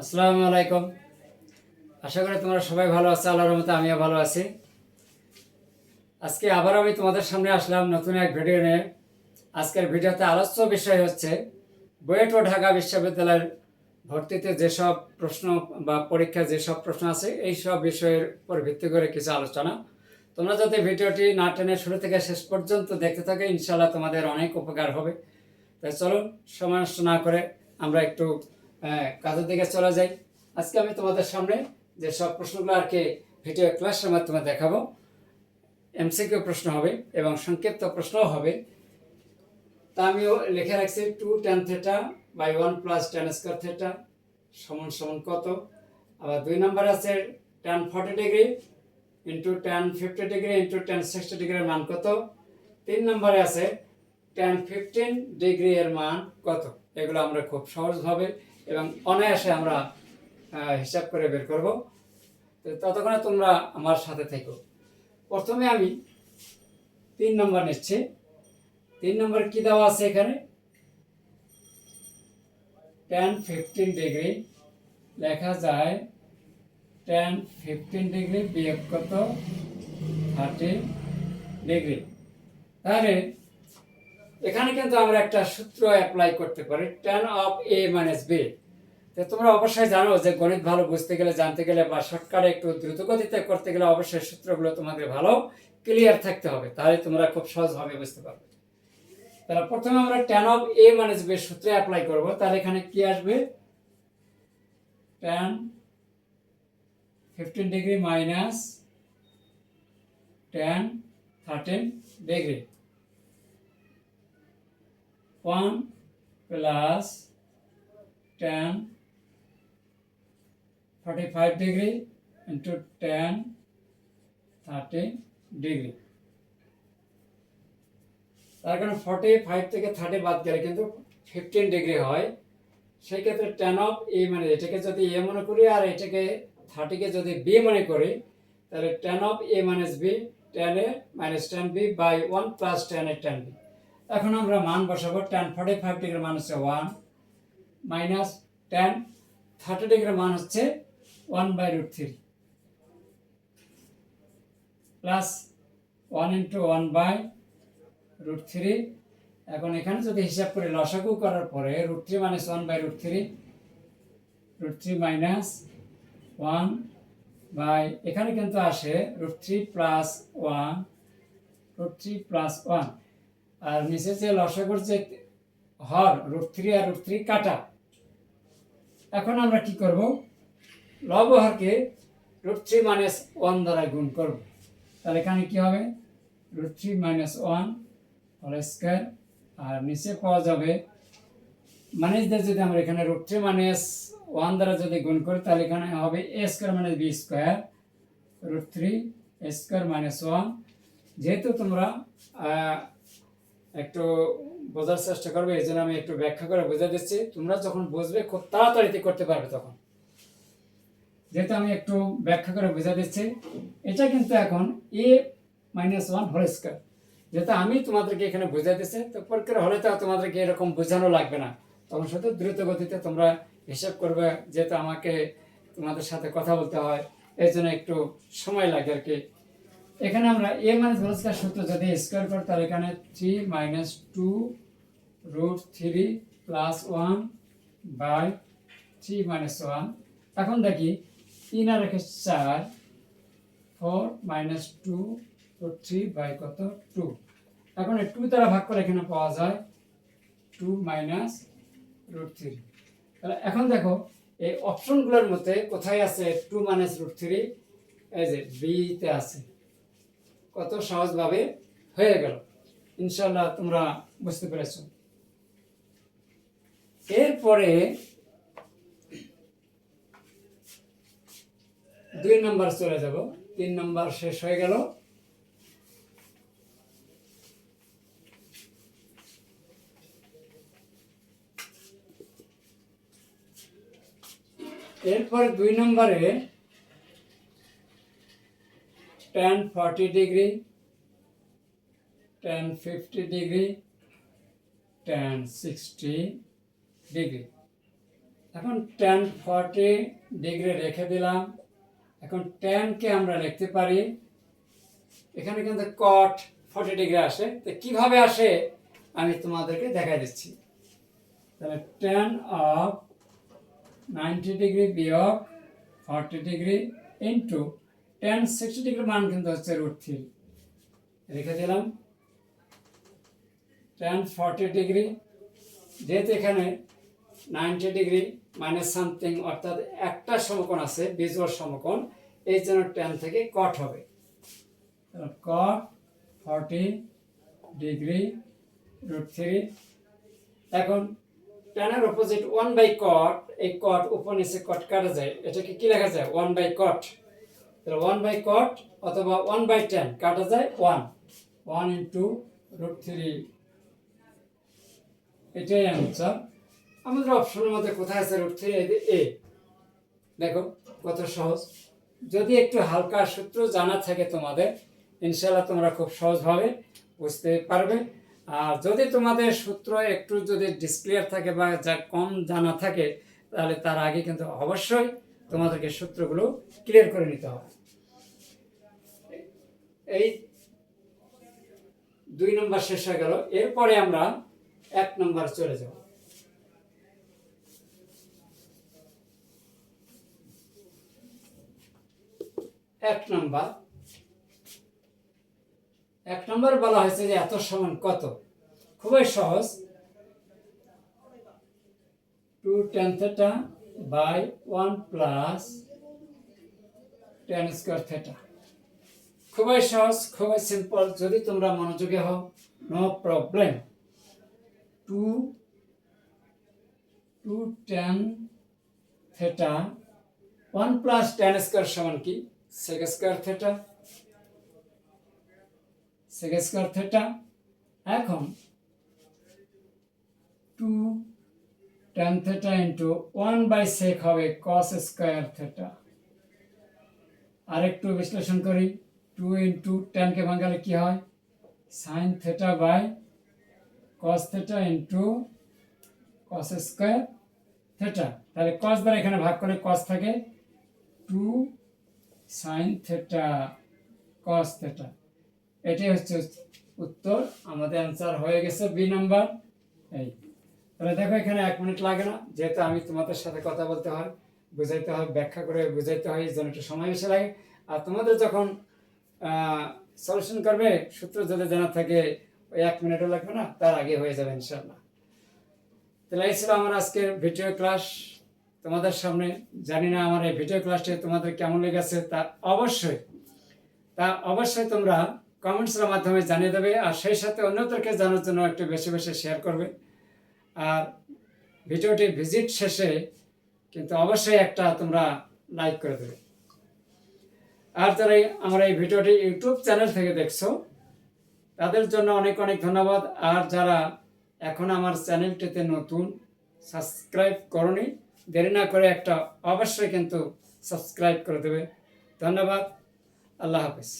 আসসালামু আলাইকুম। আশা করি তোমরা সবাই ভালো আছো, আল্লাহর মতো আমিও ভালো আছি। আজকে আবার আমি তোমাদের সামনে আসলাম নতুন এক ভিডিও নিয়ে। আজকের ভিডিওতে আলোচ্য বিষয় হচ্ছে, বুয়েট ও ঢাকা বিশ্ববিদ্যালয়ের ভর্তিতে যেসব প্রশ্ন বা পরীক্ষা যেসব প্রশ্ন আছে, এই সব বিষয়ের উপর ভিত্তি করে কিছু আলোচনা। তোমরা যদি ভিডিওটি না টেনে শুরু থেকে শেষ পর্যন্ত দেখতে থাকো ইনশাল্লাহ তোমাদের অনেক উপকার হবে। তাই চলুন, সময় নষ্ট না করে আমরা একটু কাজের দিকে চলে যাই। আজকে আমি তোমাদের সামনে যে সব প্রশ্নগুলো আর কি ভিডিও ক্লাসের মাধ্যমে দেখাবো। এমসিকিউ প্রশ্ন হবে এবং সংক্ষিপ্ত প্রশ্নও হবে। তা আমিও লিখে রাখছি two tan theta by one plus tan square theta সমান সমান কত? আবার দুই নম্বর আছে tan forty degree into tan fifty degree into tan sixty ডিগ্রির মান কত? তিন নম্বরে আছে টেন ফিফটিন ডিগ্রি এর মান কত? এগুলো আমরা খুব সহজভাবে এবং অনায়াসে আমরা হিসাব করে বের করব। ততক্ষণে তোমরা আমার সাথে থেকো। প্রথমে আমি তিন নম্বর নিচ্ছি। তিন নম্বর কি দেওয়া আছে এখানে? টেন ফিফটিন ডিগ্রি লেখা যায় টেন ফিফটিন ডিগ্রি বিয়োগ কত? থার্টি ডিগ্রি তাহলে এখানে কিন্তু আমরা একটা সূত্র অ্যাপ্লাই করতে পারি tan of A minus B তো তোমরা অবশ্যই জানো যে গণিত ভালো বুঝতে গেলে, জানতে গেলে বা শর্টকাটে একটু দ্রুতগতিতে করতে গেলে অবশ্যই সূত্রগুলো তোমাদের ভালো ক্লিয়ার থাকতে হবে, তাহলে তোমরা খুব সহজভাবে বুঝতে পারবে। তাহলে প্রথমে আমরা tan of A minus B সূত্রে অ্যাপ্লাই করব, তাহলে এখানে কি আসবে? Tan fifteen degree minus tan thirteen degree one plus tan forty five degree into tan thirty degree. তার কারণে ফর্টি ফাইভ থেকে থার্টি বাদ গেলে কিন্তু ফিফটিন ডিগ্রি হয়। সেই ক্ষেত্রে টেন অফ এ মানে এটাকে যদি এ মনে করি আর এটাকে থার্টিকে যদি বি মনে করি, তাহলে tan of A minus B, tan A minus tan B by one plus tan A tan B. এখন আমরা মান বসাবো টেন ফর্টি ফাইভ ডিগ্রির মান হচ্ছে ওয়ান মাইনাস টেন থার্টি ডিগ্রির মান হচ্ছে one by root three plus one into one by root three এখন এখানে যদি হিসাব করে লসাগু করার পরে root three minus one by root three root three minus one by এখানে কিন্তু আসে root three plus one root three plus one আর নিচে যে লসাগুর যে হর, রুট থ্রি আর রুট থ্রি কাটা। এখন আমরা কি করব? লব হরকে রুট থ্রি মাইনাস ওয়ান দ্বারা গুণ করব। তাহলে এখানে কি হবে? Root three minus one whole square আর নিচে পাওয়া যাবে। মাইনাসদের যদি আমরা এখানে রুট থ্রি মাইনাস ওয়ান দ্বারা যদি গুণ করি, তাহলে এখানে হবে A square minus B square root three square minus one যেহেতু তোমরা একটু বোঝার চেষ্টা করবে, এই জন্য আমি একটু ব্যাখ্যা করে বুঝে দিচ্ছি। তোমরা যখন বুঝবে, খুব তাড়াতাড়িতে করতে পারবে তখন। যেহেতু আমি একটু ব্যাখ্যা করে বুঝে দিচ্ছি, এটা কিন্তু এখন A minus one whole square যেহেতু আমি তোমাদেরকে এখানে বুঝে দিচ্ছি, তো পরীক্ষার হলে তো তোমাদেরকে এরকম বোঝানো লাগবে না। তখন শুধু দ্রুত গতিতে তোমরা হিসাব করবে, যেহেতু আমাকে তোমাদের সাথে কথা বলতে হয়, এই জন্য একটু সময় লাগে আর কি। এখানে আমরা এ মাইনাস হোল স্কোয়ার সূত্র যদি স্কোয়ার করি, তাহলে এখানে three minus two root three plus one by three minus one এখন দেখি তিন আর একে চার four minus two root three by কত? টু এখন এই টু দ্বারা ভাগ করে এখানে পাওয়া যায় টু মাইনাস রুট থ্রি তাহলে এখন দেখো, এই অপশনগুলোর মধ্যে কোথায় আছে টু মাইনাস রুট থ্রি এই যে বিতে আছে। কত সহজভাবে হয়ে গেল। ইনশাল্লাহ তোমরা বুঝতে পেরেছ। এরপরে দুই নম্বর চলে যাব। তিন নম্বর শেষ হয়ে গেল। এরপরে দুই নম্বরে tan forty degree tan fifty degree tan sixty degree এখন টেন ফর্টি ডিগ্রি রেখে দিলাম। এখন টেনকে আমরা লিখতে পারি? এখানে কিন্তু কট ফর্টি ডিগ্রি আসে। তো কীভাবে আসে? আমি তোমাদেরকে দেখাই দিচ্ছি। তাহলে টেন অফ নাইনটি ডিগ্রি বিয়োগ forty degree into tan sixty degree মান কিন্তু হচ্ছে রুট থ্রি রেখে দিলাম। টেন ফর্টি ডিগ্রি যেহেতু এখানে নাইনটি ডিগ্রি মাইনাস সামথিং অর্থাৎ একটা সমকোণ আছে বিজোর সমকোণ, এই জন্য টেন থেকে কট হবে। Cot forty degree root three এখন টেনের অপোজিট ওয়ান বাই কট এই কট উপর নিচে কট কাটা যায়, এটাকে কি লেখা যায়? ওয়ান বাই কট তাহলে ওয়ান বাই কট অথবা ওয়ান বাই টেন কাটা যায় one one into root three এটাই অ্যান্সার আমাদের অপশনের মধ্যে কোথায় আছে রুট থ্রি এ দেখো, কত সহজ। যদি একটু হালকা সূত্র জানা থাকে তোমাদের ইনশাল্লাহ তোমরা খুব সহজভাবে বুঝতে পারবে। আর যদি তোমাদের সূত্র একটু যদি ডিসক্লিয়ার থাকে বা যা কম জানা থাকে, তাহলে তার আগে কিন্তু অবশ্যই তোমাদেরকে সূত্রগুলো ক্লিয়ার করে নিতে হবে। এই দুই নম্বর শেষ হয়ে গেল। এরপরে আমরা এক নম্বর চলে যাব। এক নম্বর। এক নম্বর বলা হয়েছে যে এত সমান কত? খুবই সহজ। Two tan theta by one plus tan square theta খুবই সহজ, খুবই সিম্পল যদি তোমরা মনোযোগী হও no problem two two tan theta one plus tan square সমান কি? Sec square theta sec square theta এখন two tan theta into one by sec হবে কস স্কোয়ার থেটা আরেকটু বিশ্লেষণ করি। টু ইন্টু টেনকে ভাঙালে কি হয়? Sine theta by cos theta into cos square theta তাহলে কস দ্বারা এখানে ভাগ করে কস থাকে two sine theta cos theta এটাই হচ্ছে উত্তর। আমাদের অ্যান্সার হয়ে গেছে বি নাম্বার। এই। তাহলে দেখো এখানে এক মিনিট লাগে না, যেহেতু আমি তোমাদের সাথে কথা বলতে হয়, বুঝাইতে হয়, ব্যাখ্যা করে বুঝাইতে হয় জন্য একটু সময় বেশি লাগে। আর তোমাদের যখন সলিউশন করবে, সূত্র যদি জানা থাকে, ওই এক মিনিটও লাগবে না, তার আগে হয়ে যাবে ইনশাল্লাহ তাহলে এই ছিল আমার আজকের ভিডিও ক্লাস তোমাদের সামনে, জানি না আমার এই ভিডিও ক্লাসটি তোমাদের কেমন লেগেছে, তা অবশ্যই তা অবশ্যই তোমরা কমেন্টসের মাধ্যমে জানিয়ে দেবে, আর সেই সাথে অন্যদেরকে জানার জন্য একটু বেশি বেশি শেয়ার করবে। আর ভিডিওটি ভিজিট শেষে কিন্তু অবশ্যই একটা তোমরা লাইক করে দেবে। আর যারা আমার এই ভিডিওটি ইউটিউব চ্যানেল থেকে দেখছ, তাদের জন্য অনেক অনেক ধন্যবাদ। আর যারা এখন আমার চ্যানেলটিতে নতুন সাবস্ক্রাইব করনি, দেরি না করে একটা অবশ্যই কিন্তু সাবস্ক্রাইব করে দেবে। ধন্যবাদ। আল্লাহ হাফিজ।